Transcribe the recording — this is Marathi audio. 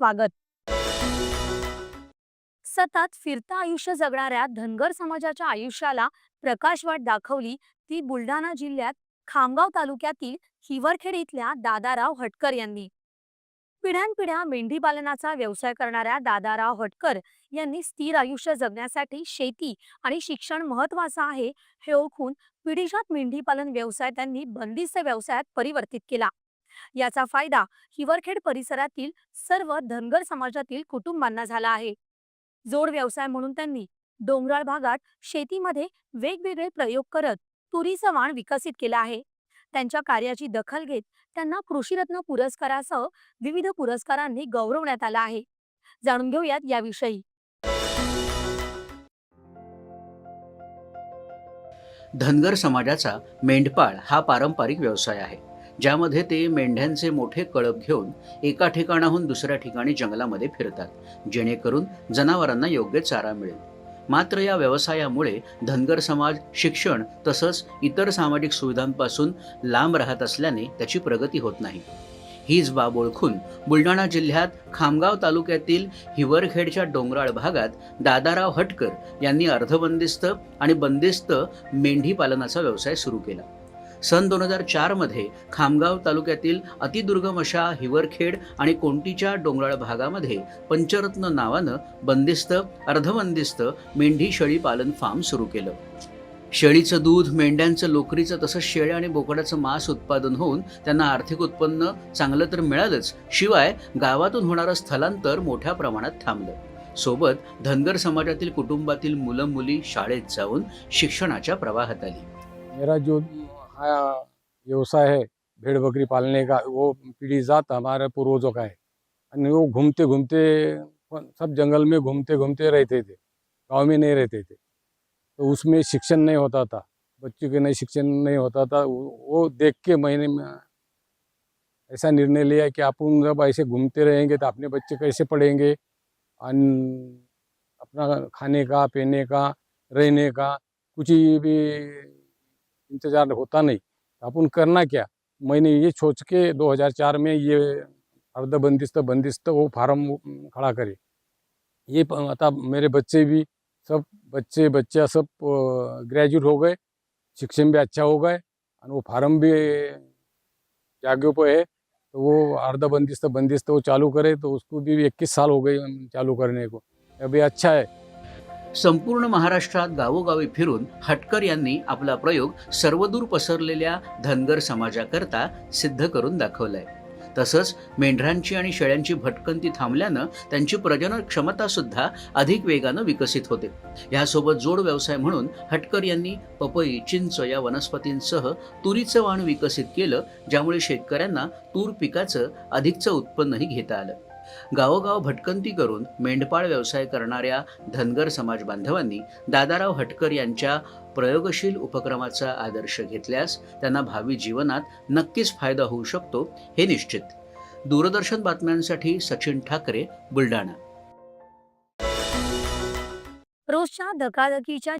स्वागत. सतत फिरता आयुष्य जगणाऱ्या धनगर समाजाच्या आयुष्याला प्रकाशवाट दाखवली ती बुलढाणा जिल्ह्यात खामगाव तालुक्यातील हिवरखेड इथल्या दादाराव हटकर यांनी. पिढ्यानपिढ्या मेंढी पालनाचा व्यवसाय करणाऱ्या दादाराव हटकर यांनी स्थिर आयुष्य जगण्यासाठी शेती आणि शिक्षण महत्वाचं आहे हे ओळखून पिढीजात मेंढी पालन व्यवसाय त्यांनी बंदिस्त व्यवसायात परिवर्तित केला. याचा फायदा हिवरखेड परिसरातील सर्व धनगर समाजातील कुटुंबांना झाला आहे. जोड व्यवसाय म्हणून त्यांनी डोंगराळ भागात शेतीमध्ये वेगवेगळे प्रयोग करत तुरीचं वाण विकसित केलं आहे. त्यांच्या कार्याची दखल घेत त्यांना कृषीरत्न पुरस्कारासह विविध पुरस्कारांनी गौरवण्यात आला आहे. जाणून घेऊयात याविषयी. धनगर समाजाचा मेंढपाळ हा पारंपरिक व्यवसाय आहे. ज्यामध्ये ते मेंढ्यांचे मोठे कळप घेऊन एका ठिकाणाहून दुसऱ्या ठिकाणी जंगलामध्ये फिरतात जेणेकरून जनावरांना योग्य चारा मिळेल. मात्र या व्यवसायामुळे धनगर समाज शिक्षण तसंच इतर सामाजिक सुविधांपासून लांब राहत असल्याने त्याची प्रगती होत नाही. हीच बाब ओळखून बुलढाणा जिल्ह्यात खामगाव तालुक्यातील हिवरखेडच्या डोंगराळ भागात दादाराव हटकर यांनी अर्धबंदिस्त आणि बंदिस्त मेंढी पालनाचा व्यवसाय सुरू केला. सन दोन हजार चारमध्ये खामगाव तालुक्यातील अतिदुर्गम अशा हिवरखेड आणि कोंटीच्या डोंगराळ भागामध्ये पंचरत्न नावानं बंदिस्त अर्धबंदिस्त मेंढी शेळी पालन फार्म सुरू केलं. शेळीचं दूध मेंढ्यांचं लोकरीचं तसंच शेळ्या आणि बोकडाचं मांस उत्पादन होऊन त्यांना आर्थिक उत्पन्न चांगलं तर मिळालंच शिवाय गावातून होणारं स्थलांतर मोठ्या प्रमाणात थांबलं. सोबत धनगर समाजातील कुटुंबातील मुलं मुली शाळेत जाऊन शिक्षणाच्या प्रवाहात आली. मेरा जो हाँ व्यवसाय है, भेड़ बकरी पालने का, वो पीढ़ी जात हमारे पूर्वजों का है। वो घूमते घूमते सब जंगल में घूमते घूमते रहते थे, गाँव में नहीं रहते थे। तो उसमें शिक्षण नहीं होता था, बच्चों के नहीं शिक्षण नहीं होता था, वो देख के मैंने ऐसा निर्णय लिया कि अपन जब ऐसे घूमते रहेंगे तो अपने बच्चे कैसे पढ़ेंगे? अपना खाने का, पीने का, रहने का, कुछ भी इंतज़ार होता नहीं। तो अपन करना क्या? मैंने ये सोच के 2004 में ये अर्ध बंदिस्त वो फार्म खड़ा करे। ये आता मेरे बच्चे भी सब बच्चे, बच्चा सब ग्रेजुएट हो गए, शिक्षण भी अच्छा हो गए, और वो फार्म भी जागे पे है। तो वो अर्ध बंदिस्त बंदिस्त वो चालू करे तो उसको भी इक्कीस साल हो गए चालू करने को। अभी अच्छा है। संपूर्ण महाराष्ट्रात गावोगावी फिरून हटकर यांनी आपला प्रयोग सर्वदूर पसरलेल्या धनगर समाजाकरता सिद्ध करून दाखवलाय. तसंच मेंढरांची आणि शेळ्यांची भटकंती थांबल्यानं त्यांची प्रजनन क्षमता सुद्धा अधिक वेगानं विकसित होते. यासोबत जोड व्यवसाय म्हणून हटकर यांनी पपई चिंच या वनस्पतींसह तुरीचं वाण विकसित केलं ज्यामुळे शेतकऱ्यांना तूर पिकाचं अधिकचं उत्पन्नही घेता आलं. गावोगाव भटकंती करून मेंढपाळ व्यवसाय करणाऱ्या धनगर समाज बांधवांनी दादाराव हटकर यांच्या प्रयोगशील उपक्रमाचा आदर्श घेतल्यास त्यांना भावी जीवनात नक्कीच फायदा होऊ शकतो हे निश्चित. दूरदर्शन बातम्यांसाठी सचिन ठाकरे बुलढाणा. रोजच्या धकाधकीच्या